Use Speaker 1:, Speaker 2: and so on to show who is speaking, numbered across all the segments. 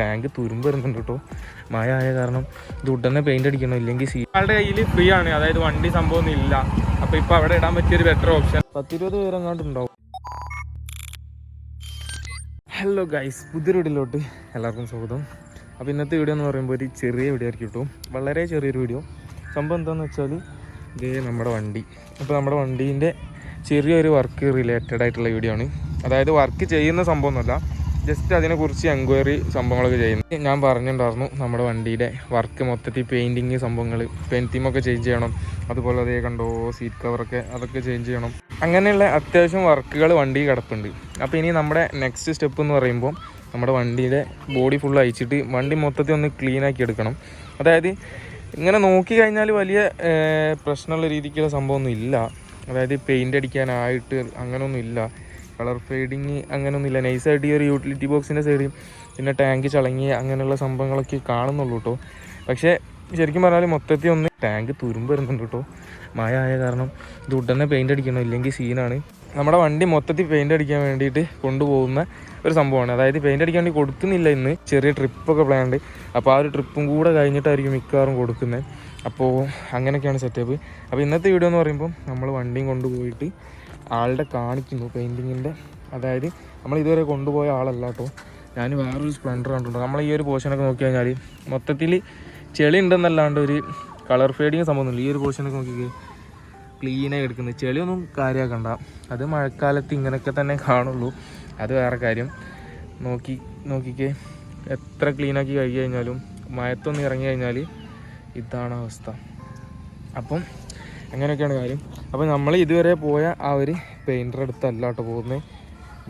Speaker 1: Tank തുരുമ്പ് വരുന്നുണ്ട് കേട്ടോ. മഴ ആയ കാരണം ഇത് ഉടനെ പെയിന്റ് അടിക്കണം ഇല്ലെങ്കിൽ സീ ആളുടെ കയ്യിൽ ഫ്രീ ആണ്. അതായത് വണ്ടി സംഭവം ഇല്ല. അപ്പൊ ഇപ്പൊ അവിടെ ഇടാൻ പറ്റിയ ഒരു ബെറ്റർ ഓപ്ഷൻ പത്തിരുപത് പേര് അങ്ങോട്ട് ഉണ്ടാവും. ഹലോ ഗൈസ് പുതിയൊരു എല്ലാവർക്കും സ്വാഗതം. അപ്പോൾ ഇന്നത്തെ വീഡിയോ എന്ന് പറയുമ്പോൾ ഒരു ചെറിയ വീഡിയോ ആയിരിക്കും കേട്ടോ. വളരെ ചെറിയൊരു വീഡിയോ സംഭവം എന്താണെന്ന് വെച്ചാൽ ഇത് നമ്മുടെ വണ്ടി. അപ്പോൾ നമ്മുടെ വണ്ടീന്റെ ചെറിയൊരു വർക്ക് റിലേറ്റഡ് ആയിട്ടുള്ള വീഡിയോ ആണ്. അതായത് വർക്ക് ചെയ്യുന്ന സംഭവമൊന്നുമല്ല ജസ്റ്റ് അതിനെക്കുറിച്ച് എൻക്വയറി സംഭവങ്ങളൊക്കെ ചെയ്യുന്നു. ഞാൻ പറഞ്ഞിട്ടുണ്ടായിരുന്നു നമ്മുടെ വണ്ടിയുടെ വർക്ക് മൊത്തത്തിൽ പെയിന്റിങ് സംഭവങ്ങൾ പെയിന്റിങ്ങൊക്കെ ചേഞ്ച് ചെയ്യണം. അതുപോലെ അതേ കണ്ടോ സീറ്റ് കവറൊക്കെ അതൊക്കെ ചേഞ്ച് ചെയ്യണം. അങ്ങനെയുള്ള അത്യാവശ്യം വർക്കുകൾ വണ്ടി കിടപ്പുണ്ട്. അപ്പോൾ ഇനി നമ്മുടെ നെക്സ്റ്റ് സ്റ്റെപ്പ് എന്ന് പറയുമ്പോൾ നമ്മുടെ വണ്ടിയുടെ ബോഡി ഫുൾ അയച്ചിട്ട് വണ്ടി മൊത്തത്തിൽ ഒന്ന് ക്ലീൻ ആക്കി എടുക്കണം. അതായത് ഇങ്ങനെ നോക്കി കഴിഞ്ഞാൽ വലിയ പ്രശ്നമുള്ള രീതിക്കുള്ള സംഭവമൊന്നും ഇല്ല. അതായത് പെയിന്റ് അടിക്കാനായിട്ട് അങ്ങനെയൊന്നും ഇല്ല. കളർ ഫെയ്ഡിങ് അങ്ങനെയൊന്നും ഇല്ല നൈസായിട്ട് ഈ ഒരു യൂട്ടിലിറ്റി ബോക്സിന്റെ സൈഡിൽ പിന്നെ ടാങ്ക് ചളങ്ങി അങ്ങനെയുള്ള സംഭവങ്ങളൊക്കെ കാണുന്നുള്ളൂ കേട്ടോ. പക്ഷേ ശരിക്കും പറഞ്ഞാൽ മൊത്തത്തിൽ ഒന്ന് ടാങ്ക് തുരുമ്പ് വരുന്നുണ്ട് കേട്ടോ. മഴ ആയ കാരണം ഇത് ഉടനെ പെയിന്റ് അടിക്കണം. ഇല്ലെങ്കിൽ സീനാണ് നമ്മുടെ വണ്ടി മൊത്തത്തിൽ പെയിന്റ് അടിക്കാൻ വേണ്ടിയിട്ട് കൊണ്ടുപോകുന്ന ഒരു സംഭവമാണ്. അതായത് പെയിന്റ് അടിക്കാൻ വേണ്ടി കൊടുക്കുന്നില്ല ഇന്ന്. ചെറിയ ട്രിപ്പൊക്കെ പ്ലാൻ ഉണ്ട് അപ്പോൾ ആ ഒരു ട്രിപ്പും കൂടെ കഴിഞ്ഞിട്ടായിരിക്കും മിക്കവാറും കൊടുക്കുന്നത്. അപ്പോൾ അങ്ങനെയൊക്കെയാണ് സെറ്റപ്പ് അപ്പോൾ ഇന്നത്തെ വീഡിയോ എന്ന് പറയുമ്പോൾ നമ്മൾ വണ്ടിയും കൊണ്ടുപോയിട്ട് ആളുടെ കാണിക്കുന്നു പെയിന്റിങ്ങിന്റെ അതായത് നമ്മൾ ഇതുവരെ കൊണ്ടുപോയ ആളല്ല കേട്ടോ. ഞാൻ വേറൊരു സ്പ്ലെൻഡർ കണ്ടിട്ടുണ്ട്. നമ്മൾ ഈ ഒരു പോർഷനൊക്കെ നോക്കി കഴിഞ്ഞാൽ മൊത്തത്തിൽ ചെളി ഉണ്ടെന്നല്ലാണ്ട് ഒരു കളർ ഫേഡിങ് സംഭവമൊന്നുമില്ല ഈ ഒരു പോർഷനൊക്കെ നോക്കി ക്ലീനായി എടുക്കുന്നത്. ചെളിയൊന്നും കാര്യമാക്കണ്ട അത് മഴക്കാലത്ത് ഇങ്ങനെയൊക്കെ തന്നെ കാണുള്ളൂ. അത് വേറെ കാര്യം. നോക്കി നോക്കിക്കേ എത്ര ക്ലീനാക്കി കഴുകി കഴിഞ്ഞാലും മയത്തൊന്ന് ഇറങ്ങി കഴിഞ്ഞാൽ ഇതാണ് അവസ്ഥ. അപ്പം അങ്ങനെയൊക്കെയാണ് കാര്യം. അപ്പോൾ നമ്മൾ ഇതുവരെ പോയ ആ ഒരു പെയിന്റർ അടുത്തല്ല കേട്ടോ പോകുന്നത്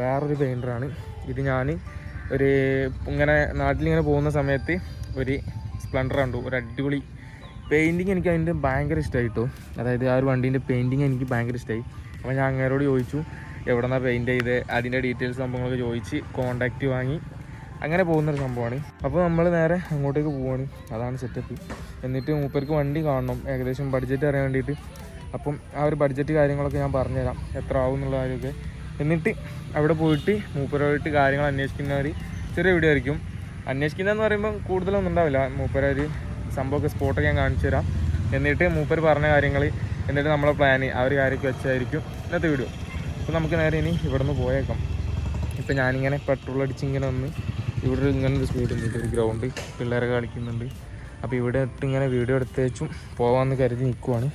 Speaker 1: വേറൊരു പെയിന്ററാണ് ഇത് ഞാൻ ഒരു ഇങ്ങനെ നാട്ടിലിങ്ങനെ പോകുന്ന സമയത്ത് ഒരു സ്പ്ലെൻഡർ കണ്ടു. ഒരു അടിപൊളി പെയിന്റിങ് എനിക്ക് അതിന്റെ ഭയങ്കര ഇഷ്ടമായി കേട്ടോ അതായത് ആ ഒരു വണ്ടീന്റെ പെയിന്റിങ് എനിക്ക് ഭയങ്കര ഇഷ്ടമായി അപ്പോൾ ഞാൻ അങ്ങേരോട് ചോദിച്ചു എവിടെ നിന്നാണ് പെയിന്റ് ചെയ്ത്? അതിന്റെ ഡീറ്റെയിൽസ് സംഭവങ്ങളൊക്കെ ചോദിച്ച് കോൺടാക്റ്റ് വാങ്ങി. അങ്ങനെ പോകുന്നൊരു സംഭവമാണ്. അപ്പോൾ നമ്മൾ നേരെ അങ്ങോട്ടേക്ക് പോവാണ്. അതാണ് സെറ്റപ്പ് എന്നിട്ട് മൂപ്പർക്ക് വണ്ടി കാണണം. ഏകദേശം ബഡ്ജറ്റ് അറിയാൻ വേണ്ടിയിട്ട്. അപ്പം ആ ഒരു ബഡ്ജറ്റ് കാര്യങ്ങളൊക്കെ ഞാൻ പറഞ്ഞുതരാം. എത്ര ആവും എന്നുള്ള കാര്യമൊക്കെ. എന്നിട്ട് അവിടെ പോയിട്ട് മൂപ്പരായിട്ട് കാര്യങ്ങൾ അന്വേഷിക്കുന്ന ഒരു ചെറിയ വീഡിയോ ആയിരിക്കും. അന്വേഷിക്കുന്നതെന്ന് പറയുമ്പോൾ കൂടുതലൊന്നും ഉണ്ടാവില്ല. മൂപ്പര ഒരു സംഭവമൊക്കെ സ്പോട്ടൊക്കെ ഞാൻ കാണിച്ചു തരാം. എന്നിട്ട് മൂപ്പർ പറഞ്ഞ കാര്യങ്ങൾ എന്നിട്ട് നമ്മളെ പ്ലാൻ ആ ഒരു കാര്യമൊക്കെ വെച്ചായിരിക്കും ഇന്നത്തെ വീഡിയോ അപ്പോൾ നമുക്ക് നേരെ ഇനി ഇവിടെ നിന്ന് പോയേക്കാം. ഇപ്പം ഞാനിങ്ങനെ പെട്രോൾ അടിച്ച് ഇങ്ങനെ വന്ന് ഇവിടെ ഇങ്ങനെ ഒരു സ്പീഡ് ഉണ്ട്. ഒരു ഗ്രൗണ്ട് പിള്ളേരെ കളിക്കുന്നുണ്ട് അപ്പോൾ ഇവിടെ ഇട്ട് ഇങ്ങനെ വീഡിയോ എടുത്ത് വെച്ചും പോകാമെന്ന് കരുതി നിൽക്കുവാണ്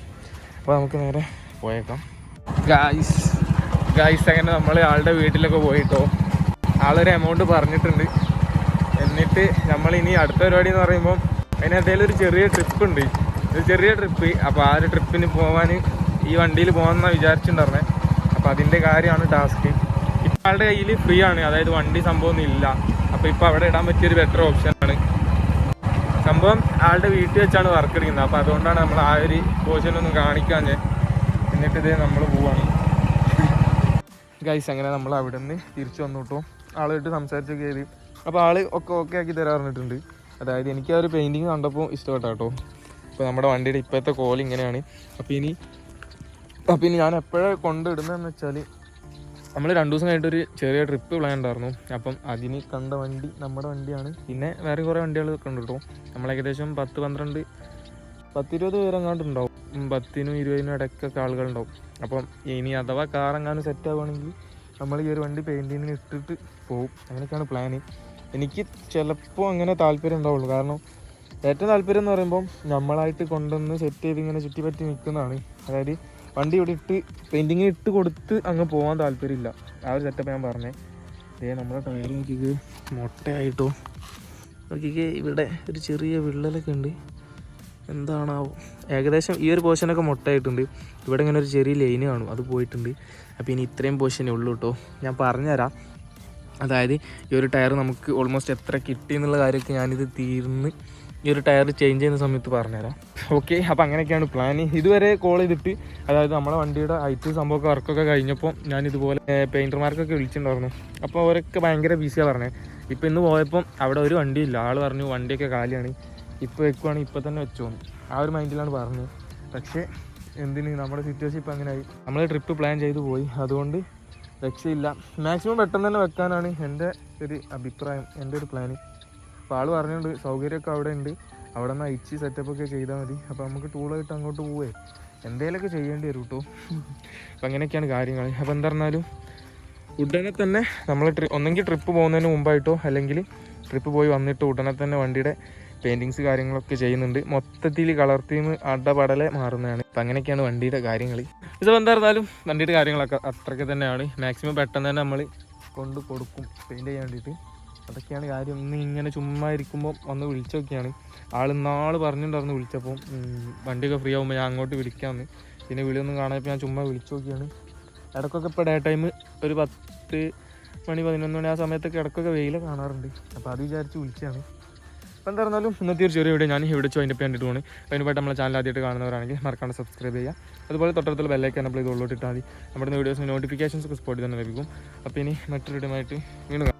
Speaker 1: അപ്പോൾ നമുക്ക് നേരെ പോയേക്കാം. ഗായ്സ് ഗായ്സ് അങ്ങനെ നമ്മൾ ആളുടെ വീട്ടിലൊക്കെ പോയിട്ടോ. ആളൊരു എമൗണ്ട് പറഞ്ഞിട്ടുണ്ട്. എന്നിട്ട് നമ്മൾ ഇനി അടുത്ത പരിപാടി എന്ന് പറയുമ്പോൾ അതിനെന്തേലും ഒരു ചെറിയ ട്രിപ്പ് ഉണ്ട്. ഒരു ചെറിയ ട്രിപ്പ് അപ്പോൾ ആ ഒരു ട്രിപ്പിന് പോകാൻ ഈ വണ്ടിയിൽ പോകാമെന്നാണ് വിചാരിച്ചിട്ടുണ്ടായിരുന്നത് അപ്പോൾ അതിന്റെ കാര്യമാണ് ടാസ്ക് ഇപ്പം ആളുടെ കയ്യിൽ ഫ്രീ ആണ്. അതായത് വണ്ടി സംഭവമൊന്നും ഇല്ല. അപ്പോൾ ഇപ്പോൾ അവിടെ ഇടാൻ പറ്റിയൊരു ബെറ്റർ ഓപ്ഷനാണ് സംഭവം ആളുടെ വീട്ടിൽ വെച്ചാണ് വർക്ക് എടുക്കുന്നത്. അപ്പോൾ അതുകൊണ്ടാണ് നമ്മൾ ആ ഒരു പോർഷനൊന്നും കാണിക്കാഞ്ഞ് എന്നിട്ട് ഇതേ നമ്മൾ പോവാണ്. ഗൈസ് അങ്ങനെ നമ്മൾ അവിടെ നിന്ന് തിരിച്ചു വന്നു കേട്ടോ ആളുമായിട്ട് സംസാരിച്ചു കയറി. അപ്പോൾ ആൾ ഒക്കെ ഓക്കെ ആക്കി തരാൻ പറഞ്ഞിട്ടുണ്ട്. അതായത് എനിക്ക് ആ ഒരു പെയിന്റിങ് കണ്ടപ്പോൾ ഇഷ്ടപ്പെട്ട കേട്ടോ അപ്പോൾ നമ്മുടെ വണ്ടിയുടെ ഇപ്പോഴത്തെ കോൾ ഇങ്ങനെയാണ്. അപ്പോൾ ഇനി അപ്പോൾ ഇനി ഞാൻ എപ്പോഴാണ് കൊണ്ടിടുന്നതെന്ന് വെച്ചാൽ നമ്മൾ രണ്ടു ദിവസം കഴിഞ്ഞിട്ട് ഒരു ചെറിയ ട്രിപ്പ് പ്ലാൻ ഉണ്ടായിരുന്നു. അപ്പം അതിന് കണ്ട വണ്ടി നമ്മുടെ വണ്ടിയാണ്. പിന്നെ വേറെ കുറേ വണ്ടികൾ ഉണ്ട് കേട്ടോ നമ്മൾ ഏകദേശം പത്ത് പന്ത്രണ്ട് പത്തിരുപത് പേരെങ്ങാണ്ട് ഉണ്ടാവും. ഉം, പത്തിനും ഇരുപതിനും ഇടയ്ക്കൊക്കെ ആളുകളുണ്ടാവും. അപ്പം ഇനി അഥവാ കാർ എങ്ങാനും സെറ്റ് ആവുകയാണെങ്കിൽ നമ്മൾ ഈ ഒരു വണ്ടി പെയിന്റിങ്ങിന് ഇട്ടിട്ട് പോകും അങ്ങനെയൊക്കെയാണ് പ്ലാന് എനിക്ക് ചിലപ്പോൾ അങ്ങനെ താല്പര്യം ഉണ്ടാവുള്ളൂ. കാരണം ഏറ്റവും താല്പര്യം എന്ന് പറയുമ്പോൾ നമ്മളായിട്ട് കൊണ്ടുവന്ന് സെറ്റ് ചെയ്ത് ഇങ്ങനെ ചുറ്റിപ്പറ്റി നിൽക്കുന്നതാണ് അതായത് വണ്ടി ഇവിടെ ഇട്ട് പെയിന്റിങ് ഇട്ട് കൊടുത്ത് അങ്ങ് പോകാൻ താല്പര്യമില്ല. ആ ഒരു സെറ്റപ്പ് ഞാൻ പറഞ്ഞേ. ദേ നമ്മുടെ ടയർ നോക്കിക്ക്. മുട്ടയായിട്ടോ. നോക്കിക്ക് ഇവിടെ ഒരു ചെറിയ വിള്ളലൊക്കെ ഉണ്ട്. എന്താണാവോ. ഏകദേശം ഈ ഒരു പോർഷനൊക്കെ മുട്ടയായിട്ടുണ്ട്. ഇവിടെ ഇങ്ങനെ ഒരു ചെറിയ ലൈന് കാണും. അത് പോയിട്ടുണ്ട്. അപ്പോൾ ഇനി ഇത്രയും പോർഷനേ ഉള്ളൂ കേട്ടോ ഞാൻ പറഞ്ഞുതരാം. അതായത് ഈ ഒരു ടയർ നമുക്ക് ഓൾമോസ്റ്റ് എത്ര കിട്ടി എന്നുള്ള കാര്യമൊക്കെ ഞാനിത് തീർന്ന് ഈ ഒരു ടയർ ചേഞ്ച് ചെയ്യുന്ന സമയത്ത് പറഞ്ഞുതരാം. ഓക്കെ അപ്പോൾ അങ്ങനെയൊക്കെയാണ് പ്ലാൻ ഇതുവരെ കോൾ ചെയ്തിട്ട് അതായത് നമ്മുടെ വണ്ടിയുടെ ഐറ്റ് സംഭവമൊക്കെ വർക്കൊക്കെ കഴിഞ്ഞപ്പോൾ ഞാൻ ഇതുപോലെ പെയിന്റർമാർക്കൊക്കെ വിളിച്ചിട്ടുണ്ടായിരുന്നു. അപ്പോൾ അവരൊക്കെ ഭയങ്കര ബിസിയാണ് പറഞ്ഞത് ഇപ്പോൾ ഇന്ന് പോയപ്പം അവിടെ ഒരു വണ്ടിയില്ല. ആൾ പറഞ്ഞു വണ്ടിയൊക്കെ കാലിയാണ്. ഇപ്പോൾ വെക്കുവാണെങ്കിൽ ഇപ്പോൾ തന്നെ വെച്ചോന്ന്. ആ ഒരു മൈൻഡിലാണ് പറഞ്ഞത് പക്ഷേ എന്തിന്? നമ്മുടെ സിറ്റുവേഷൻ ഇപ്പോൾ ആയി നമ്മൾ ട്രിപ്പ് പ്ലാൻ ചെയ്തു പോയി. അതുകൊണ്ട് രക്ഷയില്ല. മാക്സിമം പെട്ടെന്ന് തന്നെ വെക്കാനാണ് എന്റെ ഒരു അഭിപ്രായം എന്റെ ഒരു പ്ലാന് അപ്പോൾ ആൾ പറഞ്ഞുകൊണ്ട് സൗകര്യമൊക്കെ അവിടെ ഉണ്ട്. അവിടെ നിന്ന് അയച്ച് സെറ്റപ്പ് ഒക്കെ ചെയ്താൽ മതി. അപ്പോൾ നമുക്ക് ടൂളായിട്ട് അങ്ങോട്ട് പോവേ. എന്തേലൊക്കെ ചെയ്യേണ്ടി വരും കേട്ടോ അപ്പം അങ്ങനെയൊക്കെയാണ് കാര്യങ്ങൾ അപ്പോൾ എന്താ പറഞ്ഞാലും ഉടനെ തന്നെ നമ്മൾ ട്രി ഒന്നെങ്കിൽ ട്രിപ്പ് പോകുന്നതിന് മുമ്പായിട്ടോ അല്ലെങ്കിൽ ട്രിപ്പ് പോയി വന്നിട്ട് ഉടനെ തന്നെ വണ്ടിയുടെ പെയിന്റിങ്സ് കാര്യങ്ങളൊക്കെ ചെയ്യുന്നുണ്ട്. മൊത്തത്തിൽ കളർ തീം അടപടലെ മാറുന്നതാണ്. അപ്പം അങ്ങനെയൊക്കെയാണ് വണ്ടിയുടെ കാര്യങ്ങൾ ഇതിപ്പോൾ എന്തായിരുന്നാലും വണ്ടിയുടെ കാര്യങ്ങളൊക്കെ അത്രയ്ക്ക് തന്നെയാണ്. മാക്സിമം പെട്ടെന്ന് തന്നെ നമ്മൾ കൊണ്ട് കൊടുക്കും പെയിന്റ് ചെയ്യാൻ വേണ്ടിയിട്ട്. അതൊക്കെയാണ് കാര്യം. ഇന്ന് ഇങ്ങനെ ചുമ്മാ ഇരിക്കുമ്പോൾ വന്ന് വിളിച്ചൊക്കെയാണ്. ആൾ ഇന്നാൾ പറഞ്ഞിട്ടുണ്ടായിരുന്നു വിളിച്ചപ്പോൾ വണ്ടിയൊക്കെ ഫ്രീ ആകുമ്പോൾ ഞാൻ അങ്ങോട്ട് വിളിക്കാമെന്ന് പിന്നെ വിളിയൊന്നും കാണാപ്പോൾ ഞാൻ ചുമ്മാ വിളിച്ചു നോക്കിയാണ് ഇടയ്ക്കൊക്കെ ഇപ്പോൾ ഡേ ടൈം ഒരു പത്ത് മണി പതിനൊന്ന് മണി ആ സമയത്തൊക്കെ ഇടക്കൊക്കെ വെയിൽ കാണാറുണ്ട്. അപ്പോൾ അത് വിചാരിച്ച് വിളിച്ചാണ് അപ്പോൾ എന്തായിരുന്നാലും ഇന്നത്തെ ഒരു ചെറിയ വീഡിയോ ഞാൻ ഇവിടെ വെച്ച് അതിന്റെ കണ്ടിട്ട് പോകണം അതിനുമായിട്ട് നമ്മളെ ചാനൽ ആദ്യമായിട്ട് കാണുന്നവരാണെങ്കിൽ മറക്കാണ്ട് സബ്സ്ക്രൈബ് ചെയ്യുക. അതുപോലെ തൊട്ടടുത്തുള്ള ബെല്ലൈക്കൻ നമ്മൾ ഇത് ഉള്ളോട്ട് ഇട്ടാൽ മതി. നമ്മുടെ വീഡിയോസിന് നോട്ടിഫിക്കേഷൻസ് ഒക്കെ സ്പോർട്ട് തന്നെ ലഭിക്കും. അപ്പോൾ ഇനി മറ്റൊരു വീഡിയോ ആയിട്ട് വീണ്ടും.